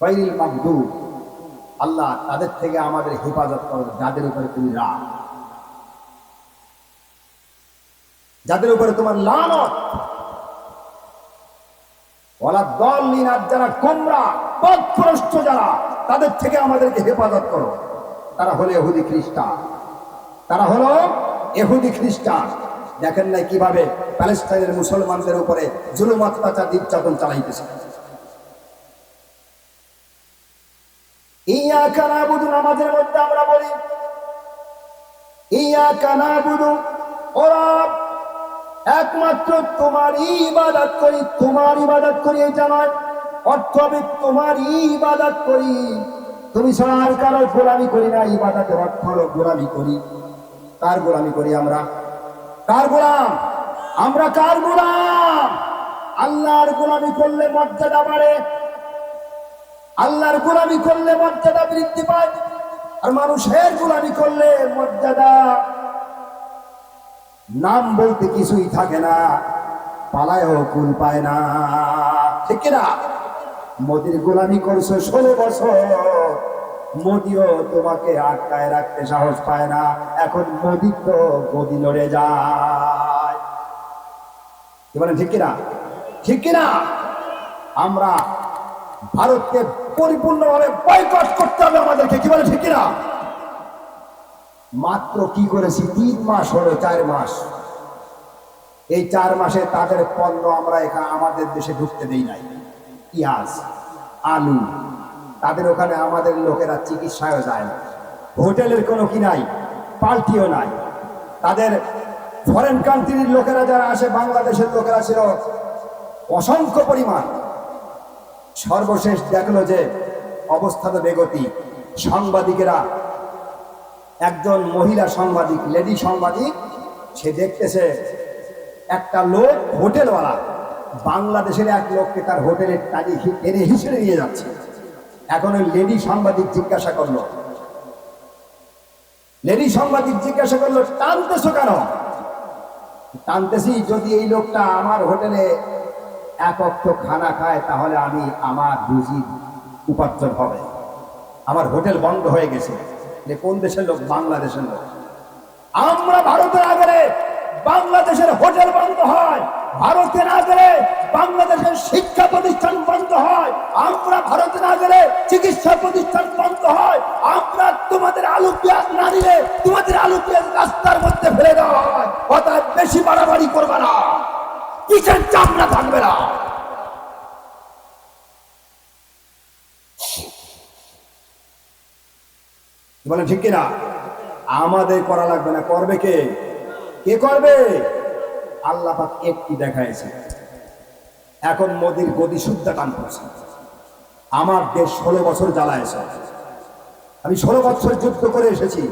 বাইরিল মাহদুব আল্লাহ তাদের থেকে আমাদের হেফাজত করো, যাদের উপরে তুমি রাগ। যাদের উপরে তোমার লানত। ওলা দল আর যারা কোমরা পথভ্রষ্ট যারা, তাদের থেকে আমাদেরকে হেফাজত করো। তারা হলো এহুদি খ্রিস্টান। তারা হলো এহুদি খ্রিস্টান। দেখেন নাই কীভাবে প্যালেস্টাইনের মুসলমানদের উপরে জুলুম, অত্যাচার, নির্যাতন চালাইতেছে। নামাজের মধ্যে আমরা বলি ইয়া কানা বুধু ওরা একমাত্র তোমার ইবাদত করি, তোমার ইবাদত করি, এটা নয়, অর্থ হবে তোমার ইবাদত করি। তুমি আর কারোর গোলামি করি না, ইবাদতের অর্থ হলো গোলামি করি। কার গোলামি করি আমরা? কার গোলাম? আমরা কার গোলাম? আল্লাহর গোলামি করলে মর্যাদা বাড়ে। আল্লাহর গোলামি করলে মর্যাদা বৃদ্ধি পায়, আর মানুষের গোলামি করলে মর্যাদা। নাম বলতে কিছুই থাকে না পালায়ও কুল পায় না। ঠিক না মোদির গোলামি করছ ষোলো বছর, মোদিও তোমাকে আটকায় রাখতে সাহস পায় না, এখন মোদি তো গদি লড়ে যায়। ঠিক কিনা? ঠিক কিনা? আমরা ভারতকে পরিপূর্ণভাবে বয়কট করতে হবে আমাদেরকে, কি বলে ঠিক কিনা? মাত্র কি করেছি? তিন মাস হলো, চার মাস। এই চার মাসে তাদের পণ্য আমরা এখানে আমাদের দেশে ঢুকতে দেই নাই। পেঁয়াজ, আলু, তাদের ওখানে আমাদের লোকেরা চিকিৎসায় যায় না। হোটেলের কোনো কি নাই, পাল্টিও নাই। তাদের ফরেন কান্ট্রির লোকেরা যারা আসে, বাংলাদেশের লোকেরা ছিল অসংখ্য পরিমাণ। সর্বশেষ দেখল যে অবস্থা তো বেগতি। সাংবাদিকেরা, একজন মহিলা সাংবাদিক, লেডি সাংবাদিক, সে দেখতেছে একটা লোক হোটেলওয়ালা। বাংলাদেশের এক লোককে তার হোটেলের টানি টেনে হিসেবে নিয়ে যাচ্ছে। এখন ওই লেডি সাংবাদিক জিজ্ঞাসা করল, লেডি সাংবাদিক জিজ্ঞাসা করল, টানতেছো কেন? টানতেছি, যদি এই লোকটা আমার হোটেলে এক খানা খায়, তাহলে আমি আমার রুজি উপার্জন হবে। আমার হোটেল বন্ধ হয়ে গেছে। কোন দেশের লোক? বাংলাদেশের লোক। আমরা ভারতে না গেলে বাংলাদেশের হোটেল বন্ধ হয়। ভারতে না গেলে বাংলাদেশের শিক্ষা প্রতিষ্ঠান বন্ধ হয়। আমরা ভারতে না গেলে চিকিৎসা প্রতিষ্ঠান বন্ধ হয়। আমরা তোমাদের আলু পেঁয়াজ না দিলে তোমাদের আলু পেঁয়াজ রাস্তার মধ্যে ফেলে দেওয়া হয় অর্থাৎ বেশি বাড়াবাড়ি করবে না কিসের চামড়া থাকবে না বলেন ঠিক কিনা? আমাদের করা লাগবে না। করবে কে? কে করবে? আল্লাহ একটি দেখাইছে এখন মোদির গদি শুদ্ধ কান করছে আমার দেশ ষোলো বছর জ্বালায়ছে। আমি ষোলো বছর যুদ্ধ করে এসেছি।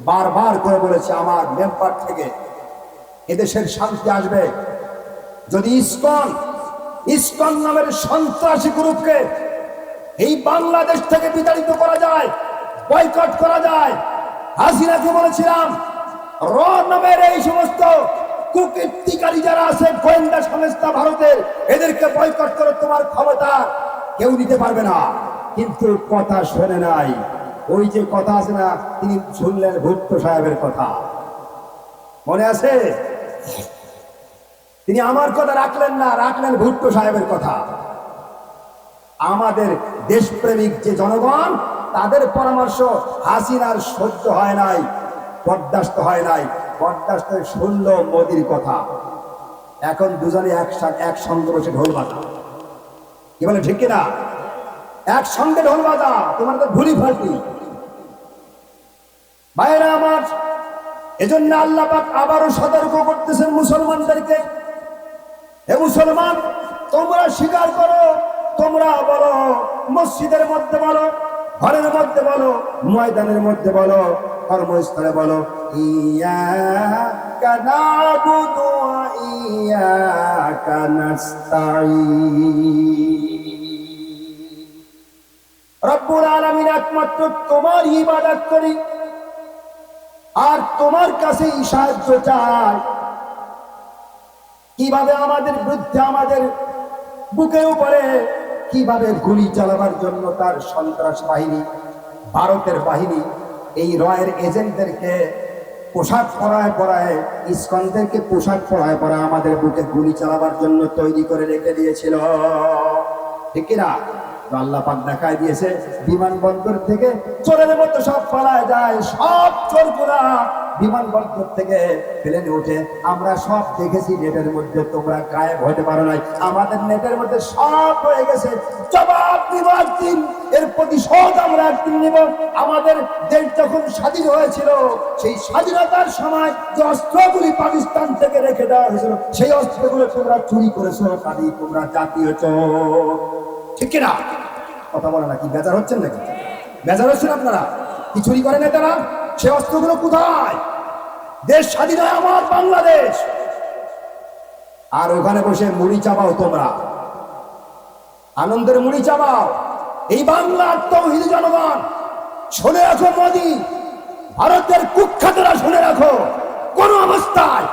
বারবার করে বলেছি, আমার মেম্বার থেকে এদেশের শান্তি আসবে। যদি ইস্কন ইস্কন নামের সন্ত্রাসী গ্রুপকে এই বাংলাদেশ থেকে বিতাড়িত করা যায় বয়কট করা যায়। হাসিনাকে বলেছিলাম র নামের এই সমস্ত কুকীর্তিকারী যারা আছে, গোয়েন্দা সংস্থা ভারতের এদেরকে বয়কট করে তোমার ক্ষমতা কেউ দিতে পারবে না। কিন্তু কথা শোনে নাই। ওই যে কথা আছে না, তিনি শুনলেন ভুট্টো সাহেবের কথা। মনে আছে? তিনি আমার কথা রাখলেন না, রাখলেন ভুট্টো সাহেবের কথা। আমাদের দেশপ্রেমিক যে জনগণ তাদের পরামর্শ হাসিনার সহ্য হয় নাই, বরদাস্ত হয় নাই। বরদাস্ত শুনল মোদির কথা। এখন দুজনে একসাথে একসঙ্গে বসে ঢোল বাজা কি বলে, ঠিক কিনা? একসঙ্গে ঢোল বাজা তোমার তো ভুলি ফালতি বাইরে আমার, এজন্য আল্লাহ পাক আবারও সতর্ক করতেছেন মুসলমানদেরকে। হে মুসলমান, তোমরা স্বীকার করো, তোমরা বলো, মসজিদের মধ্যে বলো ঘরের মধ্যে বলো, ময়দানের মধ্যে বলো কর্মস্থলে বলো, ইয়া কানাবুদু ইয়া রব্বুল একমাত্র তোমার ইবাদত করি, আর তোমার কাছেই সাহায্য চাই। কীভাবে আমাদের বিরুদ্ধে আমাদের বুকের উপরে কীভাবে গুলি চালাবার জন্য তার সন্ত্রাস বাহিনী, ভারতের বাহিনী, এই রয়ের এজেন্টদেরকে পোশাক পরায় পরায়, ইস্কনদেরকে পোশাক পরায় পরায় আমাদের বুকে গুলি চালাবার জন্য তৈরি করে রেখে দিয়েছিল। ঠিক কিনা? আল্লাহ দেখায় দিয়েছে, বিমানবন্দর থেকে চোরের মতো সব পালায় যায়, সব চোরগুলা বিমানবন্দর থেকে প্লেনে উঠে আমরা সব দেখেছি নেটের মধ্যে, তোমরা গায়েব হতে পারো নাই। আমাদের নেটের মধ্যে সব হয়ে গেছে। জবাব দিব একদিন, এর প্রতিশোধ আমরা একদিন নিব। আমাদের দেশ যখন স্বাধীন হয়েছিল, সেই স্বাধীনতার সময় যে অস্ত্রগুলি পাকিস্তান থেকে রেখে দেওয়া হয়েছিল, সেই অস্ত্রগুলো তোমরা চুরি করেছ কাজী তোমরা জাতীয় চোর। ঠিক কিনা? কথা বলে নাকি? বেজার হচ্ছেন নাকি? বেজার হচ্ছেন আপনারা? কি চুরি করেন এটারা সে অস্ত্রগুলো কোথায়? দেশ স্বাধীন হয় আমার বাংলাদেশ। আর ওখানে বসে মুড়ি চাপাও তোমরা। আনন্দের মুড়ি চাপাও। এই বাংলার তৌহিদ জনগণ, শুনে রাখো মোদী। ভারতের কুখ্যাতরা শুনে রাখো। কোন অবস্থায়